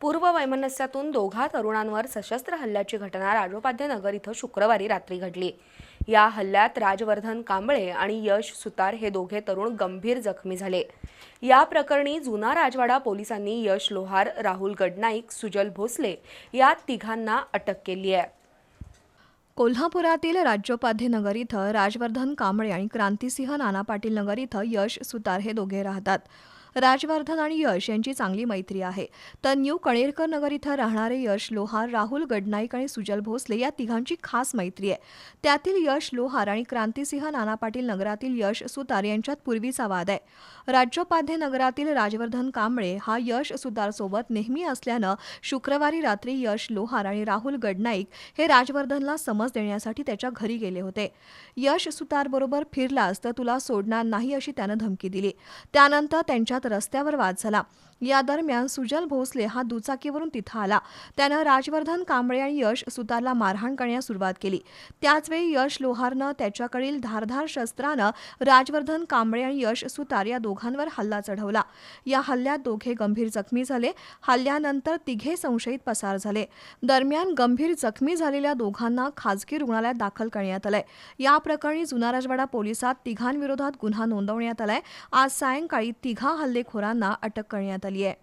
पूर्व वैमनस्यातून दोघा तरुणांवर सशस्त्र हल्ल्याची घटना राजोपाध्य नगर इथं शुक्रवारी रात्री घडली. या हल्ल्यात राजवर्धन कांबळे आणि यश सुतार हे दोघे तरुण गंभीर जखमी झाले. या प्रकरणी जुना राजवाडा पोलिसांनी यश लोहार राहुल गडनाईक सुजल भोसले या तिघांना अटक केली आहे. कोल्हापुरातील राज्योपाध्ये नगर इथं राजवर्धन कांबळे आणि क्रांतिसिंह नाना पाटील नगर इथं यश सुतार हे दोघे राहतात. राजवर्धन आणि यश यांची चांगली मैत्री आहे. तर न्यू कणेरकर नगर इथं राहणारे यश लोहार राहुल गडनाईक आणि सुजल भोसले या तिघांची खास मैत्री आहे. त्यातील यश लोहार आणि क्रांतिसिंह नाना पाटील नगरातील यश सुतार यांच्यात पूर्वीचा वाद आहे. राज्योपाध्ये नगरातील राजवर्धन कांबळे हा यश सुतारसोबत नेहमी असल्यानं शुक्रवारी रात्री यश लोहार आणि राहुल गडनाईक हे राजवर्धनला समज देण्यासाठी त्याच्या घरी गेले होते. यश सुतारबरोबर फिरलास तर तुला सोडणार नाही अशी त्यानं धमकी दिली. त्यानंतर त्यांच्यात रस्त्यावर वाद झाला. या दरम्यान सुजल भोसले हा दुचाकीवरून तिथं आला. त्यानं राजवर्धन कांबळे आणि यश सुतारला मारहाण करण्यास सुरुवात केली. त्याचवेळी यश लोहारनं त्याच्याकडील धारधार शस्त्रानं राजवर्धन कांबळे आणि यश सुतार या दोघांवर हल्ला चढवला. या हल्ल्यात दोघे गंभीर जखमी झाले. हल्ल्यानंतर तिघे संशयित पसार झाले. दरम्यान गंभीर जखमी झालेल्या दोघांना खाजगी रुग्णालयात दाखल करण्यात आलंय. या प्रकरणी जुना राजवाडा पोलिसात तिघांविरोधात गुन्हा नोंदवण्यात आलाय. आज सायंकाळी तिघा हल्लेखोरांना अटक करण्यात आली आहे.